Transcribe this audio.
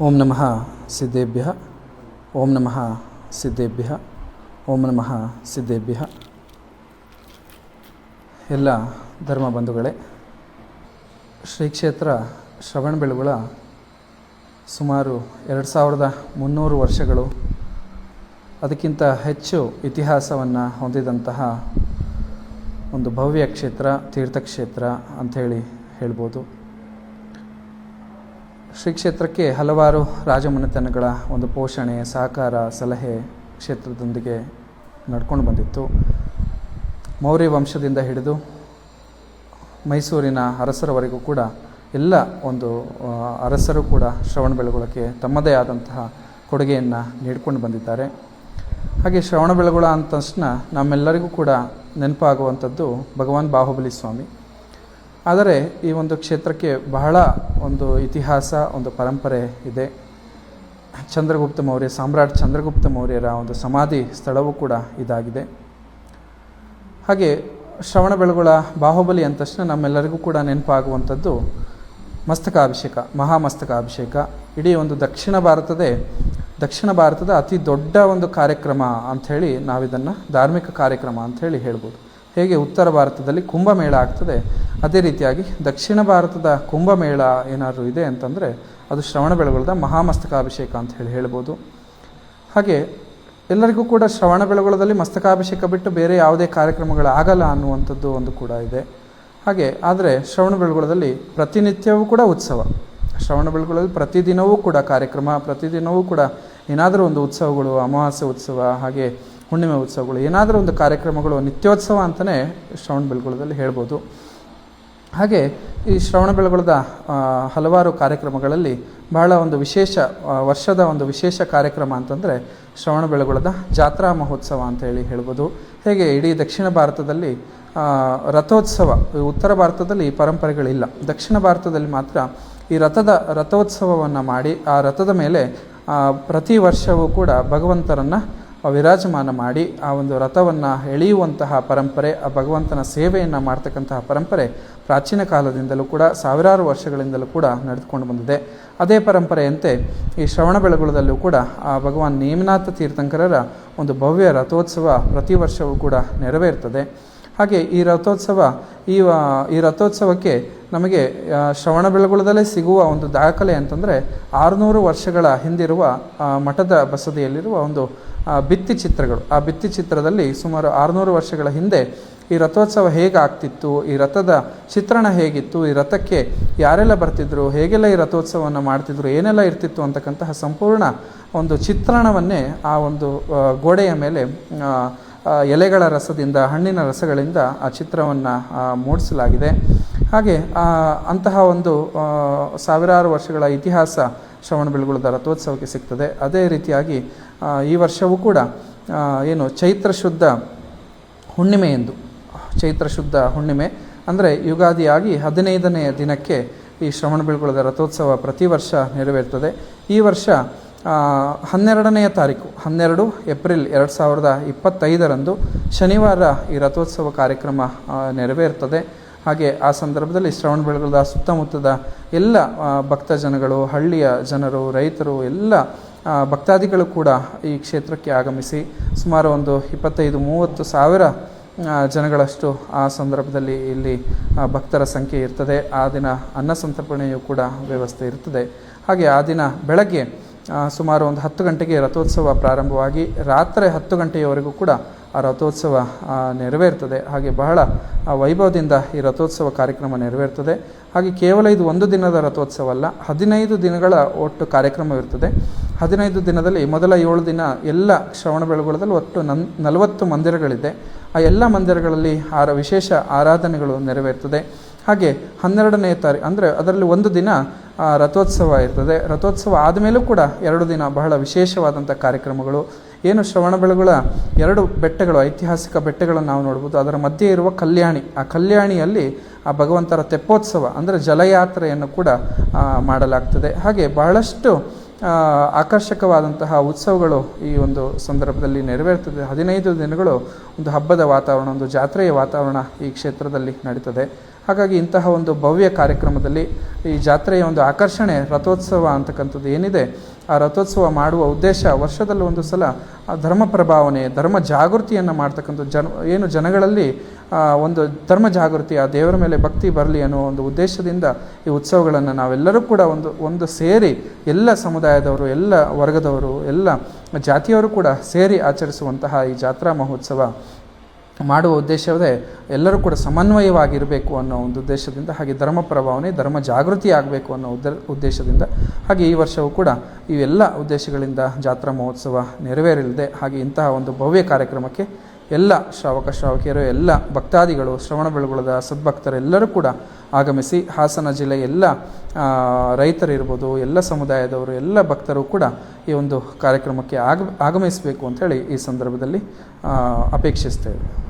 ಓಂ ನಮಃ ಸಿದ್ಧೇಭ್ಯ ಓಂ ನಮಃ ಸಿದ್ಧೇಭ್ಯ ಓಂ ನಮಃ ಸಿದ್ಧೇಭ್ಯ ಎಲ್ಲ ಧರ್ಮ ಬಂಧುಗಳೇ ಶ್ರೀ ಕ್ಷೇತ್ರ ಶ್ರವಣಬೆಳಗೊಳ ಸುಮಾರು ಎರಡು ಸಾವಿರದ ಮುನ್ನೂರು ವರ್ಷಗಳು ಅದಕ್ಕಿಂತ ಹೆಚ್ಚು ಇತಿಹಾಸವನ್ನು ಹೊಂದಿದಂತಹ ಒಂದು ಭವ್ಯ ಕ್ಷೇತ್ರ ತೀರ್ಥಕ್ಷೇತ್ರ ಅಂಥೇಳಿ ಹೇಳ್ಬೋದು. ಶ್ರೀ ಕ್ಷೇತ್ರಕ್ಕೆ ಹಲವಾರು ರಾಜಮನೆತನಗಳ ಒಂದು ಪೋಷಣೆ, ಸಹಕಾರ, ಸಲಹೆ ಕ್ಷೇತ್ರದೊಂದಿಗೆ ನಡ್ಕೊಂಡು ಬಂದಿತ್ತು. ಮೌರ್ಯ ವಂಶದಿಂದ ಹಿಡಿದು ಮೈಸೂರಿನ ಅರಸರವರೆಗೂ ಕೂಡ ಎಲ್ಲ ಒಂದು ಅರಸರು ಕೂಡ ಶ್ರವಣಬೆಳಗೊಳಕ್ಕೆ ತಮ್ಮದೇ ಆದಂತಹ ಕೊಡುಗೆಯನ್ನು ನೀಡಿಕೊಂಡು ಬಂದಿದ್ದಾರೆ. ಹಾಗೆ ಶ್ರವಣಬೆಳಗೊಳ ಅಂದ ತಕ್ಷಣ ನಮ್ಮೆಲ್ಲರಿಗೂ ಕೂಡ ನೆನಪಾಗುವಂಥದ್ದು ಭಗವಾನ್ ಬಾಹುಬಲಿ ಸ್ವಾಮಿ. ಆದರೆ ಈ ಒಂದು ಕ್ಷೇತ್ರಕ್ಕೆ ಬಹಳ ಒಂದು ಇತಿಹಾಸ, ಒಂದು ಪರಂಪರೆ ಇದೆ. ಚಂದ್ರಗುಪ್ತ ಮೌರ್ಯ, ಸಾಮ್ರಾಟ್ ಚಂದ್ರಗುಪ್ತ ಮೌರ್ಯರ ಒಂದು ಸಮಾಧಿ ಸ್ಥಳವೂ ಕೂಡ ಇದಾಗಿದೆ. ಹಾಗೆ ಶ್ರವಣಬೆಳಗೊಳ ಬಾಹುಬಲಿ ಅಂದ ತಕ್ಷಣ ನಮ್ಮೆಲ್ಲರಿಗೂ ಕೂಡ ನೆನಪಾಗುವಂಥದ್ದು ಮಸ್ತಕಾಭಿಷೇಕ, ಮಹಾಮಸ್ತಕಾಭಿಷೇಕ. ಇಡೀ ಒಂದು ದಕ್ಷಿಣ ಭಾರತದೇ, ದಕ್ಷಿಣ ಭಾರತದ ಅತಿ ದೊಡ್ಡ ಒಂದು ಕಾರ್ಯಕ್ರಮ ಅಂಥೇಳಿ ನಾವಿದನ್ನು ಧಾರ್ಮಿಕ ಕಾರ್ಯಕ್ರಮ ಅಂಥೇಳಿ ಹೇಳ್ಬೋದು. ಹೇಗೆ ಉತ್ತರ ಭಾರತದಲ್ಲಿ ಕುಂಭಮೇಳ ಆಗ್ತದೆ, ಅದೇ ರೀತಿಯಾಗಿ ದಕ್ಷಿಣ ಭಾರತದ ಕುಂಭಮೇಳ ಏನಾದರೂ ಇದೆ ಅಂತಂದರೆ ಅದು ಶ್ರವಣಬೆಳಗೊಳದ ಮಹಾಮಸ್ತಕಾಭಿಷೇಕ ಅಂತ ಹೇಳಿ ಹೇಳ್ಬೋದು. ಹಾಗೆ ಎಲ್ಲರಿಗೂ ಕೂಡ ಶ್ರವಣಬೆಳಗೊಳದಲ್ಲಿ ಮಸ್ತಕಾಭಿಷೇಕ ಬಿಟ್ಟು ಬೇರೆ ಯಾವುದೇ ಕಾರ್ಯಕ್ರಮಗಳು ಆಗಲ್ಲ ಅನ್ನುವಂಥದ್ದು ಒಂದು ಕೂಡ ಇದೆ. ಹಾಗೆ ಆದರೆ ಶ್ರವಣಬೆಳಗೊಳದಲ್ಲಿ ಪ್ರತಿನಿತ್ಯವೂ ಕೂಡ ಉತ್ಸವ. ಶ್ರವಣಬೆಳಗೊಳದಲ್ಲಿ ಪ್ರತಿದಿನವೂ ಕೂಡ ಕಾರ್ಯಕ್ರಮ, ಪ್ರತಿದಿನವೂ ಕೂಡ ಏನಾದರೂ ಒಂದು ಉತ್ಸವಗಳು, ಅಮಾವಾಸ್ಯೆ ಉತ್ಸವ, ಹಾಗೆ ಹುಣ್ಣಿಮೆ ಉತ್ಸವಗಳು, ಏನಾದರೂ ಒಂದು ಕಾರ್ಯಕ್ರಮಗಳು, ನಿತ್ಯೋತ್ಸವ ಅಂತಲೇ ಶ್ರವಣಬೆಳಗೊಳದಲ್ಲಿ ಹೇಳ್ಬೋದು. ಹಾಗೆ ಈ ಶ್ರವಣಬೆಳಗೊಳದ ಬೆಳಗೊಳದ ಹಲವಾರು ಕಾರ್ಯಕ್ರಮಗಳಲ್ಲಿ ಬಹಳ ಒಂದು ವಿಶೇಷ ವರ್ಷದ ಒಂದು ವಿಶೇಷ ಕಾರ್ಯಕ್ರಮ ಅಂತಂದರೆ ಶ್ರವಣ ಬೆಳಗೊಳದ ಜಾತ್ರಾ ಮಹೋತ್ಸವ ಅಂತ ಹೇಳಿ ಹೇಳ್ಬೋದು. ಹೇಗೆ ಇಡೀ ದಕ್ಷಿಣ ಭಾರತದಲ್ಲಿ ರಥೋತ್ಸವ ಉತ್ತರ ಭಾರತದಲ್ಲಿ ಈ ಪರಂಪರೆಗಳಿಲ್ಲ. ದಕ್ಷಿಣ ಭಾರತದಲ್ಲಿ ಮಾತ್ರ ಈ ರಥದ ರಥೋತ್ಸವವನ್ನು ಮಾಡಿ, ಆ ರಥದ ಮೇಲೆ ಪ್ರತಿ ವರ್ಷವೂ ಕೂಡ ಭಗವಂತರನ್ನು ವಿರಾಜಮಾನ ಮಾಡಿ ಆ ಒಂದು ರಥವನ್ನು ಎಳೆಯುವಂತಹ ಪರಂಪರೆ, ಆ ಭಗವಂತನ ಸೇವೆಯನ್ನು ಮಾಡ್ತಕ್ಕಂತಹ ಪರಂಪರೆ ಪ್ರಾಚೀನ ಕಾಲದಿಂದಲೂ ಕೂಡ, ಸಾವಿರಾರು ವರ್ಷಗಳಿಂದಲೂ ಕೂಡ ನಡೆದುಕೊಂಡು ಬಂದಿದೆ. ಅದೇ ಪರಂಪರೆಯಂತೆ ಈ ಶ್ರವಣ ಬೆಳಗುಳದಲ್ಲೂ ಕೂಡ ಆ ಭಗವಾನ್ ನೇಮನಾಥ ತೀರ್ಥಂಕರರ ಒಂದು ಭವ್ಯ ರಥೋತ್ಸವ ಪ್ರತಿ ವರ್ಷವೂ ಕೂಡ ನೆರವೇರ್ತದೆ. ಹಾಗೆ ಈ ರಥೋತ್ಸವ, ಈ ಈ ರಥೋತ್ಸವಕ್ಕೆ ನಮಗೆ ಶ್ರವಣ ಶ್ರವಣಬೆಳಗೊಳದಲ್ಲೇ ಸಿಗುವ ಒಂದು ದಾಖಲೆ ಅಂತಂದರೆ ಆರುನೂರು ವರ್ಷಗಳ ಹಿಂದಿರುವ ಮಠದ ಬಸದಿಯಲ್ಲಿರುವ ಒಂದು ಭಿತ್ತಿ ಚಿತ್ರಗಳು. ಆ ಭಿತ್ತಿ ಚಿತ್ರದಲ್ಲಿ ಸುಮಾರು ಆರುನೂರು ವರ್ಷಗಳ ಹಿಂದೆ ಈ ರಥೋತ್ಸವ ಹೇಗೆ ಆಗ್ತಿತ್ತು ಈ ರಥದ ಚಿತ್ರಣ ಹೇಗಿತ್ತು, ಈ ರಥಕ್ಕೆ ಯಾರೆಲ್ಲ ಬರ್ತಿದ್ರು, ಹೇಗೆಲ್ಲ ಈ ರಥೋತ್ಸವವನ್ನು ಮಾಡ್ತಿದ್ರು, ಏನೆಲ್ಲ ಇರ್ತಿತ್ತು ಅಂತಕ್ಕಂತಹ ಸಂಪೂರ್ಣ ಒಂದು ಚಿತ್ರಣವನ್ನೇ ಆ ಒಂದು ಗೋಡೆಯ ಮೇಲೆ ಎಲೆಗಳ ರಸದಿಂದ, ಹಣ್ಣಿನ ರಸಗಳಿಂದ ಆ ಚಿತ್ರವನ್ನು ಮೂಡಿಸಲಾಗಿದೆ. ಹಾಗೆ ಅಂತಹ ಒಂದು ಸಾವಿರಾರು ವರ್ಷಗಳ ಇತಿಹಾಸ ಶ್ರವಣ ಶ್ರವಣಬೆಳಗೊಳದ ರಥೋತ್ಸವಕ್ಕೆ ಸಿಗ್ತದೆ. ಅದೇ ರೀತಿಯಾಗಿ ಈ ವರ್ಷವೂ ಕೂಡ ಏನು ಚೈತ್ರ ಶುದ್ಧ ಹುಣ್ಣಿಮೆ ಎಂದು, ಚೈತ್ರ ಶುದ್ಧ ಹುಣ್ಣಿಮೆ, ಅಂದರೆ ಯುಗಾದಿಯಾಗಿ ಹದಿನೈದನೆಯ ದಿನಕ್ಕೆ ಈ ಶ್ರವಣ ಶ್ರವಣಬೆಳಗೊಳದ ರಥೋತ್ಸವ ಪ್ರತಿ ವರ್ಷ ನೆರವೇರ್ತದೆ. ಈ ವರ್ಷ ಹನ್ನೆರಡನೆಯ ತಾರೀಕು, ಹನ್ನೆರಡು ಏಪ್ರಿಲ್ ಎರಡು ಸಾವಿರದ ಇಪ್ಪತ್ತೈದರಂದು ಶನಿವಾರ ಈ ರಥೋತ್ಸವ ಕಾರ್ಯಕ್ರಮ ನೆರವೇರುತ್ತದೆ ಹಾಗೆ ಆ ಸಂದರ್ಭದಲ್ಲಿ ಶ್ರವಣ ಶ್ರವಣಬೆಳಗೊಳದ ಸುತ್ತಮುತ್ತದ ಎಲ್ಲ ಭಕ್ತ ಜನಗಳು ಹಳ್ಳಿಯ ಜನರು, ರೈತರು, ಎಲ್ಲ ಭಕ್ತಾದಿಗಳು ಕೂಡ ಈ ಕ್ಷೇತ್ರಕ್ಕೆ ಆಗಮಿಸಿ ಸುಮಾರು ಒಂದು ಇಪ್ಪತ್ತೈದು, ಮೂವತ್ತು ಸಾವಿರ ಜನಗಳಷ್ಟು ಆ ಸಂದರ್ಭದಲ್ಲಿ ಇಲ್ಲಿ ಭಕ್ತರ ಸಂಖ್ಯೆ ಇರ್ತದೆ. ಆ ದಿನ ಅನ್ನ ಸಂತರ್ಪಣೆಯು ಕೂಡ ವ್ಯವಸ್ಥೆ ಇರ್ತದೆ. ಹಾಗೆ ಆ ದಿನ ಬೆಳಗ್ಗೆ ಸುಮಾರು ಒಂದು ಹತ್ತು ಗಂಟೆಗೆ ರಥೋತ್ಸವ ಪ್ರಾರಂಭವಾಗಿ ರಾತ್ರಿ ಹತ್ತು ಗಂಟೆಯವರೆಗೂ ಕೂಡ ಆ ರಥೋತ್ಸವ ನೆರವೇರ್ತದೆ. ಹಾಗೆ ಬಹಳ ವೈಭವದಿಂದ ಈ ರಥೋತ್ಸವ ಕಾರ್ಯಕ್ರಮ ನೆರವೇರ್ತದೆ. ಹಾಗೆ ಕೇವಲ ಇದು ಒಂದು ದಿನದ ರಥೋತ್ಸವ ಅಲ್ಲ, ಹದಿನೈದು ದಿನಗಳ ಒಟ್ಟು ಕಾರ್ಯಕ್ರಮವಿರ್ತದೆ. ಹದಿನೈದು ದಿನದಲ್ಲಿ ಮೊದಲ ಏಳು ದಿನ ಎಲ್ಲ ಶ್ರವಣ ಬೆಳಗೊಳದಲ್ಲಿ ಒಟ್ಟು ನನ್, ನಲವತ್ತು ಮಂದಿರಗಳಿದೆ. ಆ ಎಲ್ಲ ಮಂದಿರಗಳಲ್ಲಿ ಆರ, ವಿಶೇಷ ಆರಾಧನೆಗಳು ನೆರವೇರ್ತದೆ. ಹಾಗೆ ಹನ್ನೆರಡನೇ ತಾರೀಕು ಅಂದರೆ ಅದರಲ್ಲಿ ಒಂದು ದಿನ ರಥೋತ್ಸವ ಇರ್ತದೆ. ರಥೋತ್ಸವ ಆದಮೇಲೂ ಕೂಡ ಎರಡು ದಿನ ಬಹಳ ವಿಶೇಷವಾದಂಥ ಕಾರ್ಯಕ್ರಮಗಳು. ಏನು ಶ್ರವಣಬೆಳಗೊಳ ಎರಡು ಬೆಟ್ಟಗಳು, ಐತಿಹಾಸಿಕ ಬೆಟ್ಟಗಳನ್ನು ನಾವು ನೋಡ್ಬೋದು. ಅದರ ಮಧ್ಯೆ ಇರುವ ಕಲ್ಯಾಣಿ. ಆ ಕಲ್ಯಾಣಿಯಲ್ಲಿ, ಆ ಭಗವಂತರ ತೆಪ್ಪೋತ್ಸವ, ಅಂದರೆ ಜಲಯಾತ್ರೆಯನ್ನು ಕೂಡ ಮಾಡಲಾಗ್ತದೆ. ಹಾಗೆ ಬಹಳಷ್ಟು ಆಕರ್ಷಕವಾದಂತಹ ಉತ್ಸವಗಳು ಈ ಒಂದು ಸಂದರ್ಭದಲ್ಲಿ ನೆರವೇರ್ತದೆ. ಹದಿನೈದು ದಿನಗಳು ಒಂದು ಹಬ್ಬದ ವಾತಾವರಣ, ಒಂದು ಜಾತ್ರೆಯ ವಾತಾವರಣ ಈ ಕ್ಷೇತ್ರದಲ್ಲಿ ನಡೀತದೆ. ಹಾಗಾಗಿ ಇಂತಹ ಒಂದು ಭವ್ಯ ಕಾರ್ಯಕ್ರಮದಲ್ಲಿ ಈ ಜಾತ್ರೆಯ ಒಂದು ಆಕರ್ಷಣೆ, ರಥೋತ್ಸವ ಅಂತಕ್ಕಂಥದ್ದು ಏನಿದೆ, ಆ ರಥೋತ್ಸವ ಮಾಡುವ ಉದ್ದೇಶ ವರ್ಷದಲ್ಲಿ ಒಂದು ಸಲ ಧರ್ಮ ಪ್ರಭಾವನೆ, ಧರ್ಮ ಜಾಗೃತಿಯನ್ನು ಮಾಡ್ತಕ್ಕಂಥ ಜನ, ಏನು ಜನಗಳಲ್ಲಿ ಒಂದು ಧರ್ಮ ಜಾಗೃತಿ, ಆ ದೇವರ ಮೇಲೆ ಭಕ್ತಿ ಬರಲಿ ಅನ್ನೋ ಒಂದು ಉದ್ದೇಶದಿಂದ ಈ ಉತ್ಸವಗಳನ್ನು ನಾವೆಲ್ಲರೂ ಕೂಡ ಒಂದು ಒಂದು ಸೇರಿ ಎಲ್ಲ ಸಮುದಾಯದವರು, ಎಲ್ಲ ವರ್ಗದವರು, ಎಲ್ಲ ಜಾತಿಯವರು ಕೂಡ ಸೇರಿ ಆಚರಿಸುವಂತಹ ಈ ಜಾತ್ರಾ ಮಹೋತ್ಸವ. ಮಾಡುವ ಉದ್ದೇಶವೇ ಎಲ್ಲರೂ ಕೂಡ ಸಮನ್ವಯವಾಗಿರಬೇಕು ಅನ್ನೋ ಒಂದು ಉದ್ದೇಶದಿಂದ, ಹಾಗೆ ಧರ್ಮ ಪ್ರಭಾವನೆ, ಧರ್ಮ ಜಾಗೃತಿ ಆಗಬೇಕು ಅನ್ನೋ ಉದ್ದ, ಉದ್ದೇಶದಿಂದ, ಹಾಗೆ ಈ ವರ್ಷವೂ ಕೂಡ ಇವೆಲ್ಲ ಉದ್ದೇಶಗಳಿಂದ ಜಾತ್ರಾ ಮಹೋತ್ಸವ ನೆರವೇರಲಿದೆ. ಹಾಗೆ ಇಂತಹ ಒಂದು ಭವ್ಯ ಕಾರ್ಯಕ್ರಮಕ್ಕೆ ಎಲ್ಲ ಶ್ರಾವಕ ಶ್ರಾವಕಿಯರು, ಎಲ್ಲ ಭಕ್ತಾದಿಗಳು, ಶ್ರವಣ ಬೆಳಗೊಳದ ಸದ್ಭಕ್ತರೆಲ್ಲರೂ ಕೂಡ ಆಗಮಿಸಿ, ಹಾಸನ ಜಿಲ್ಲೆಯ ಎಲ್ಲ ರೈತರಿರ್ಬೋದು ಎಲ್ಲ ಸಮುದಾಯದವರು, ಎಲ್ಲ ಭಕ್ತರು ಕೂಡ ಈ ಒಂದು ಕಾರ್ಯಕ್ರಮಕ್ಕೆ ಆಗ, ಆಗಮಿಸಬೇಕು ಅಂತೇಳಿ ಈ ಸಂದರ್ಭದಲ್ಲಿ ಅಪೇಕ್ಷಿಸ್ತೇವೆ.